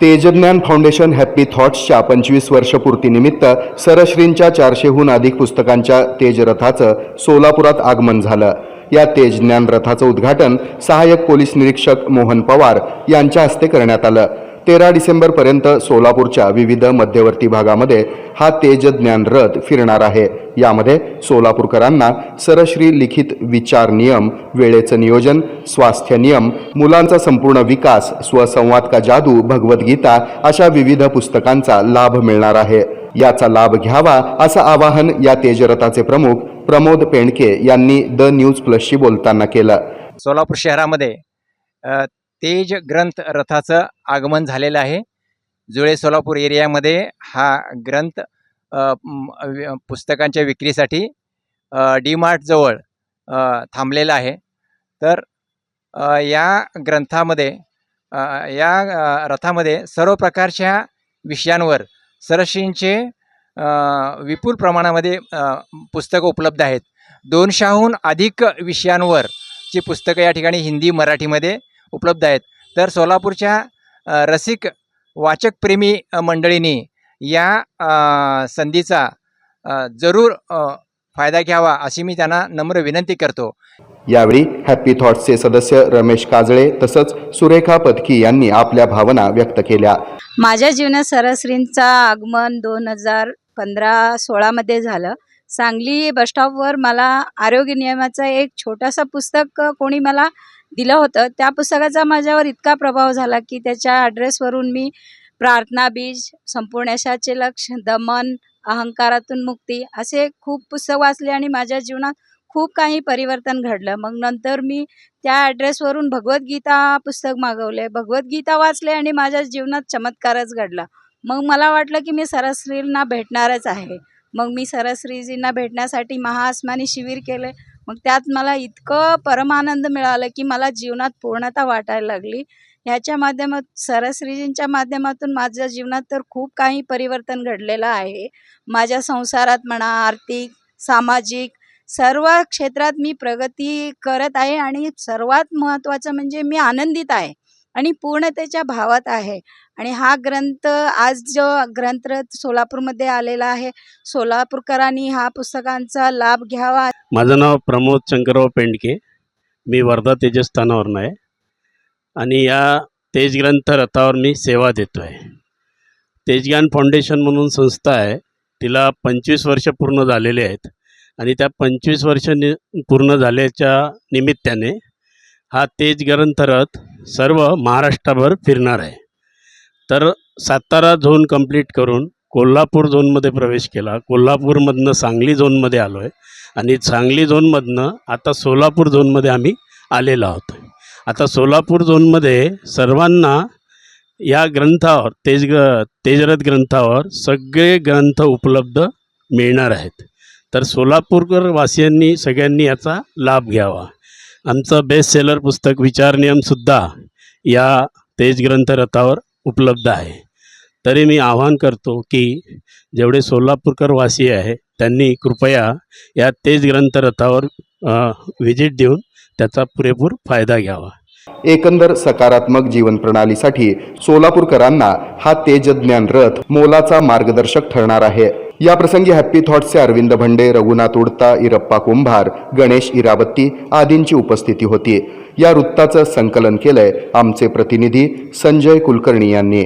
Tejgyan foundation happy थॉट्सच्या पंचवीस वर्षपूर्तीनिमित्त सरश्रींच्या चारशेहून अधिक पुस्तकांच्या तेजरथाचं सोलापुरात आगमन झालं. या तेजज्ञान रथाचं उद्घाटन सहाय्यक पोलीस निरीक्षक मोहन पवार यांच्या हस्ते करण्यात आलं. तेरा डिसेंबरपर्यंत सोलापूरच्या विविध मध्यवर्ती भागामध्ये हा तेजज्ञान रथ फिरणार आहे. यामध्ये सोलापूरकरांना सरश्री लिखित विचार नियम वेळेचं नियोजन स्वास्थ्य नियम मुलांचा संपूर्ण विकास स्वसंवाद का जादू भगवद्गीता अशा विविध पुस्तकांचा लाभ मिळणार आहे. याचा लाभ घ्यावा असं आवाहन या तेजरथाचे प्रमुख प्रमोद पेंडके यांनी द न्यूज प्लसशी बोलताना केलं. सोलापूर शहरामध्ये तेज ग्रंथ रथाचं आगमन झालेलं आहे. जुळे सोलापूर एरियामध्ये हा ग्रंथ पुस्तकांच्या विक्रीसाठी डी मार्टजवळ थांबलेला आहे. तर या ग्रंथामध्ये या रथामध्ये सर्व प्रकारच्या विषयांवर सरशींचे विपुल प्रमाणामध्ये पुस्तकं उपलब्ध आहेत. दोनशेहून अधिक विषयांवर ची पुस्तकं या ठिकाणी हिंदी मराठीमध्ये उपलब्ध आहेत. तर सोलापूरच्या रसिक वाचकप्रेमी मंडळींनी या संधीचा जरूर फायदा घ्यावा अशी मी त्यांना नम्र विनंती करतो. यावेळी हॅपी थॉट्सचे सदस्य रमेश काजळे तसंच सुरेखा पदकी यांनी आपल्या भावना व्यक्त केल्या. माझ्या जीवनात सरश्रींचं आगमन दोन हजार पंधरा सोळामध्ये झालं. सांगली बसस्टॉपवर मला आरोग्य नियमाचं एक छोटंसं पुस्तक कोणी मला दिलं होतं. त्या पुस्तकाचा माझ्यावर इतका प्रभाव झाला की त्याच्या ॲड्रेसवरून मी प्रार्थना बीज संपूर्ण यशाचे लक्ष दमन अहंकारातून मुक्ती असे खूप पुस्तक वाचले आणि माझ्या जीवनात खूप काही परिवर्तन घडलं. मग नंतर मी त्या ॲड्रेसवरून भगवद्गीता पुस्तक मागवले. भगवद्गीता वाचले आणि माझ्या जीवनात चमत्कारच घडला. मग मला वाटलं की मी सरश्रींना भेटणारच आहे. मग मी सरश्रीजींना भेटण्यासाठी महाआसमानी शिबिर केले. मग त्यात मला इतकं परमानंद मिळालं की मला जीवनात पूर्णता वाटायला लागली. ह्याच्या माध्यमात सरश्रीजींच्या माध्यमातून माझ्या जीवनात तर खूप काही परिवर्तन घडलेलं आहे. माझ्या संसारात म्हणा आर्थिक सामाजिक सर्व क्षेत्रात मी प्रगती करत आहे आणि सर्वात महत्त्वाचं म्हणजे मी आनंदित आहे. आणि पूर्णतेच्या भावात आहे. आणि हा ग्रंथ आज जो ग्रंथरथ सोलापूरमध्ये आलेला आहे सोलापूरकरांनी हा पुस्तकांचा लाभ घ्यावा. माझं नाव प्रमोद शंकरराव पेंडके. मी वर्धा तेजस्थानावरून आहे. आणि या तेजग्रंथ रथावर मी सेवा देतो आहे तेजज्ञान फाउंडेशन म्हणून संस्था आहे. तिला पंचवीस वर्ष पूर्ण झालेले आहेत. आणि त्या पंचवीस वर्ष नि पूर्ण झाल्याच्या निमित्ताने हा तेज ग्रंथरथ सर्व महाराष्ट्रभर फिरणार आहे. तर सातारा झोन कंप्लीट करून कोल्हापूर झोनमध्ये प्रवेश केला. कोल्हापूरमधनं सांगली झोनमध्ये आलो आहे आणि सांगली झोनमधनं आता सोलापूर झोनमध्ये आम्ही आलेलो आहोत. आता सोलापूर झोनमध्ये सर्वांना या ग्रंथावर तेज तेजरथ ग्रंथावर सगळे ग्रंथ उपलब्ध मिळणार आहेत. तर सोलापूरकर वासियांनी सगळ्यांनी याचा लाभ घ्यावा. आमचं बेस्ट सेलर पुस्तक विचार नियमसुद्धा या तेज ग्रंथरथावर उपलब्ध आहे. तरी मी आवाहन करतो की जेवढे सोलापूरकर वासी आहे त्यांनी कृपया या तेज ग्रंथरथावर व्हिजिट देऊन त्याचा पुरेपूर फायदा घ्यावा. एकंदर सकारात्मक जीवन प्रणालीसाठी सोलापूरकरांना हा तेजज्ञान रथ मोलाचा मार्गदर्शक ठरणार आहे. या प्रसंगी हॅपी थॉट्सचे अरविंद भंडे रघुनाथ उडता इरप्पा कुंभार गणेश इरावत्ती आदींची उपस्थिती होती. या वृत्ताचं संकलन केलंय आमचे प्रतिनिधी संजय कुलकर्णी यांनी.